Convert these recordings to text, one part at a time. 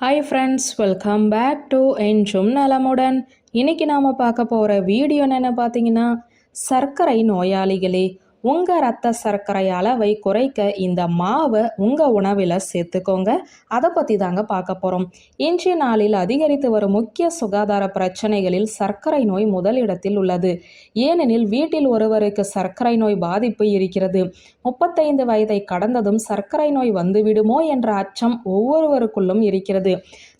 Hi friends welcome back to என்றும் நலமுடன் இன்னைக்கு நாம் பார்க்க போகிற வீடியோ என்னென்னு பார்த்தீங்கன்னா சர்க்கரை நோயாளிகளே. உங்கள் ரத்த சர்க்கரை அளவை குறைக்க இந்த மாவை உங்கள் உணவில் சேர்த்துக்கோங்க. அதை பற்றி தாங்க பார்க்க போகிறோம் இன்றைய நாளில் அதிகரித்து வரும் முக்கிய சுகாதார பிரச்சனைகளில் சர்க்கரை நோய் முதலிடத்தில் உள்ளது. ஏனெனில் வீட்டில் ஒருவருக்கு சர்க்கரை நோய் பாதிப்பு இருக்கிறது. முப்பத்தைந்து வயதை கடந்ததும் சர்க்கரை நோய் வந்துவிடுமோ என்ற அச்சம் ஒவ்வொருவருக்குள்ளும் இருக்கிறது.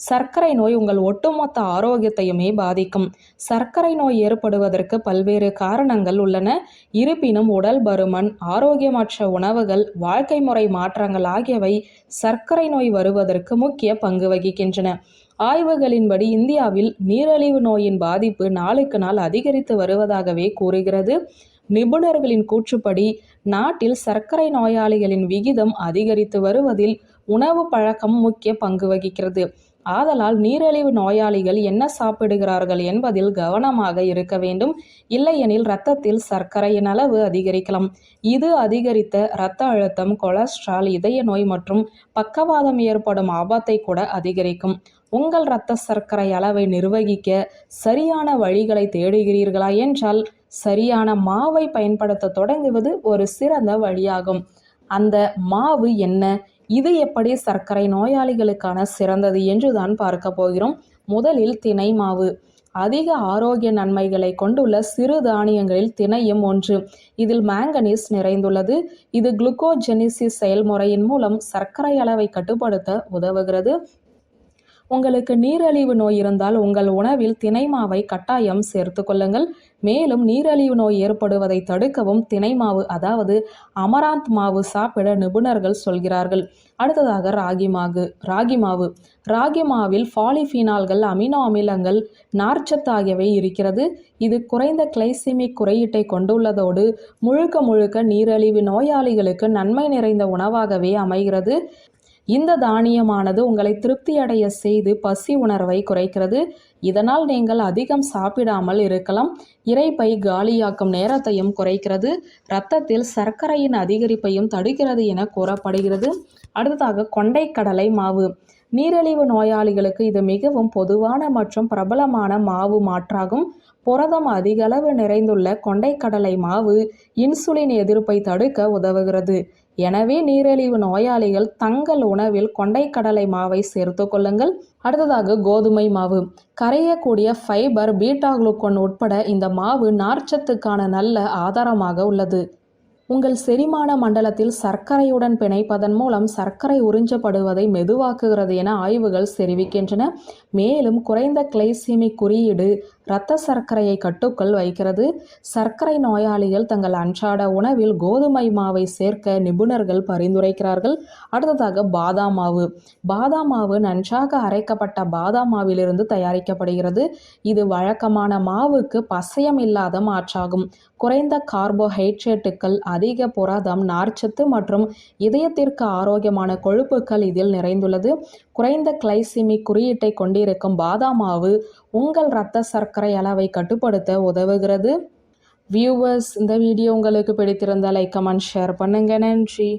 சர்க்கரை நோய் உங்கள் ஒட்டுமொத்த ஆரோக்கியத்தையுமே பாதிக்கும். சர்க்கரை நோய் ஏற்படுவதற்கு பல்வேறு காரணங்கள் உள்ளன. இருப்பினும் உடல் பருமன் ஆரோக்கியமற்ற உணவுகள் வாழ்க்கை முறை மாற்றங்கள் ஆகியவை சர்க்கரை நோய் வருவதற்கு முக்கிய பங்கு வகிக்கின்றன. ஆய்வுகளின்படி இந்தியாவில் நீரிழிவு நோயின் பாதிப்பு நாளுக்கு நாள் அதிகரித்து வருவதாகவே கூறுகிறது. நிபுணர்களின் கூற்றுப்படி நாட்டில் சர்க்கரை நோயாளிகளின் விகிதம் அதிகரித்து வருவதில் உணவு பழக்கம் முக்கிய பங்கு வகிக்கிறது. ஆதலால் நீரிழிவு நோயாளிகள் என்ன சாப்பிடுகிறார்கள் என்பதில் கவனமாக இருக்க வேண்டும். இல்லையெனில் இரத்தத்தில் சர்க்கரையின் அளவு அதிகரிக்கலாம். இது அதிகரித்த இரத்த அழுத்தம் கொலஸ்ட்ரால் இதய நோய் மற்றும் பக்கவாதம் ஏற்படும் ஆபத்தை கூட அதிகரிக்கும். உங்கள் இரத்த சர்க்கரை அளவை நிர்வகிக்க சரியான வழிகளை தேடுகிறீர்களா என்றால் சரியான மாவை பயன்படுத்த தொடங்குவது ஒரு சிறந்த வழியாகும். அந்த மாவு என்ன? இது எப்படி சர்க்கரை நோயாளிகளுக்கான சிறந்தது என்று தான் பார்க்க போகிறோம். முதலில் திணை மாவு. அதிக ஆரோக்கிய நன்மைகளை கொண்டுள்ள சிறு தானியங்களில் திணையும் ஒன்று. இதில் மேங்கனீஸ் நிறைந்துள்ளது. இது குளுக்கோஜெனிசிஸ் செயல்முறையின் மூலம் சர்க்கரை அளவை கட்டுப்படுத்த உதவுகிறது. உங்களுக்கு நீரழிவு நோய் இருந்தால் உங்கள் உணவில் தினை மாவை கட்டாயம் சேர்த்து கொள்ளுங்கள். மேலும் நீரழிவு நோய் ஏற்படுவதை தடுக்கவும் தினை மாவு அதாவது அமராந்த் மாவு சாப்பிட நிபுணர்கள் சொல்கிறார்கள். அடுத்ததாக ராகி மாவு ராகி மாவு. ராகி மாவில் பாலிஃபினால்கள் அமினோ அமிலங்கள் நார்ச்சத்து ஆகியவை இருக்கிறது. இது குறைந்த கிளைசிமிக் குறியீட்டை கொண்டுள்ளதோடு முழுக்க முழுக்க நீரழிவு நோயாளிகளுக்கு நன்மை நிறைந்த உணவாகவே அமைகிறது. இந்த தானியமானது உங்களை திருப்தியடைய செய்து பசி உணர்வை குறைக்கிறது. இதனால் நீங்கள் அதிகம் சாப்பிடாமல் இருக்கலாம். இறைப்பை காலியாக்கும் நேரத்தையும் குறைக்கிறது. இரத்தத்தில் சர்க்கரையின் அதிகரிப்பையும் தடுக்கிறது என கூறப்படுகிறது. அடுத்ததாக கொண்டைக்கடலை மாவு. நீரிழிவு நோயாளிகளுக்கு இது மிகவும் பொதுவான மற்றும் பிரபலமான மாவு மாற்றாகும். புரதம் அதிகளவு நிறைந்துள்ள கொண்டைக்கடலை மாவு இன்சுலின் எதிர்ப்பை தடுக்க உதவுகிறது. எனவே நீரிழிவு நோயாளிகள் தங்கள் உணவில் கொண்டைக்கடலை மாவை சேர்த்து கொள்ளுங்கள். அடுத்ததாக கோதுமை மாவு. கரையக்கூடிய ஃபைபர் பீட்டா குளுக்கோன் உட்பட இந்த மாவு நார்ச்சத்துக்கான நல்ல ஆதாரமாக உள்ளது. உங்கள் செரிமான மண்டலத்தில் சர்க்கரையுடன் பிணைப்பதன் மூலம் சர்க்கரை உறிஞ்சப்படுவதை மெதுவாக்குகிறது என ஆய்வுகள் தெரிவிக்கின்றன. மேலும் குறைந்த கிளைசீமிக் குறியீடு இரத்த சர்க்கரையை கட்டுக்குள் வைக்கிறது. சர்க்கரை நோயாளிகள் தங்கள் அன்றாட உணவில் கோதுமை மாவை சேர்க்க நிபுணர்கள் பரிந்துரைக்கிறார்கள். அடுத்ததாக பாதாம் மாவு. பாதாம் மாவு நன்றாக அரைக்கப்பட்ட பாதாம் மாவிலிருந்து தயாரிக்கப்படுகிறது. இது வழக்கமான மாவுக்கு பசையம் இல்லாத மாற்றாகும். குறைந்த கார்போஹைட்ரேட்டுகள் அதிக புரதம் நார்ச்சத்து மற்றும் இதயத்திற்கு ஆரோக்கியமான கொழுப்புகள் இதில் நிறைந்துள்ளது. குறைந்த கிளைசிமிக் குறியீட்டை கொண்டிருக்கும் பாதாம் மாவு உங்கள் இரத்த சர்க்கரை அளவை கட்டுப்படுத்த உதவுகிறது. வியூவர்ஸ் இந்த வீடியோ உங்களுக்கு பிடித்திருந்தால் லைக் கமெண்ட் ஷேர் பண்ணுங்கள் நன்றி.